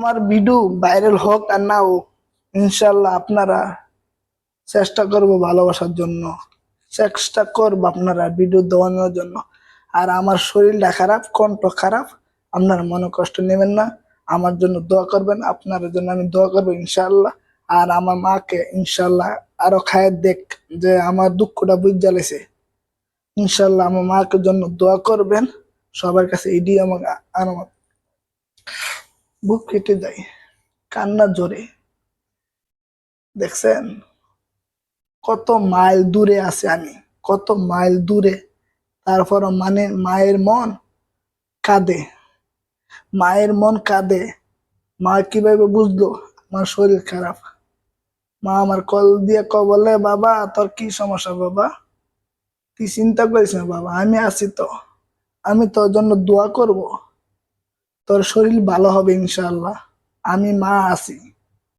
আমার video viral হোক আর না হোক ইনশাল্লাহ আপনারা চেষ্টা করব ভালোবাসার জন্য। চেষ্টা করব আপনারা ভিডিও দেওয়ানোর জন্য। আর আমার শরীরটা খারাপ, কণ্ঠ খারাপ, আপনারা মনে কষ্ট নেবেন না। আমার জন্য দোয়া করবেন আপনার জন্য আমি দোয়া করব ইনশাল্লাহ আর আমার মাকে ইনশাল্লাহ আরও খায়ের দেখ যে আমার দুঃখটা বুঝ জ্বালেছে ইনশাল্লাহ আমার মাকে জন্য দোয়া করবেন। সবার কাছে এডি আমার আমার বুক কেটে যায়, কান্না জোরে দেখছেন? কত মাইল দূরে আছে আমি, কত মাইল দূরে। তারপর মানে মায়ের মন কাঁদে, মায়ের মন কাঁদে। মা কীভাবে বুঝলো? আমার শরীর খারাপ। মা আমার কল দিয়ে ক বলে, বাবা, তোর কি সমস্যা বাবা? তুই চিন্তা করিস না বাবা, আমি আছি তো। আমি তোর জন্য দোয়া করব। তোর শরীর ভালো হবে ইনশাল্লাহ আমি মা আছি।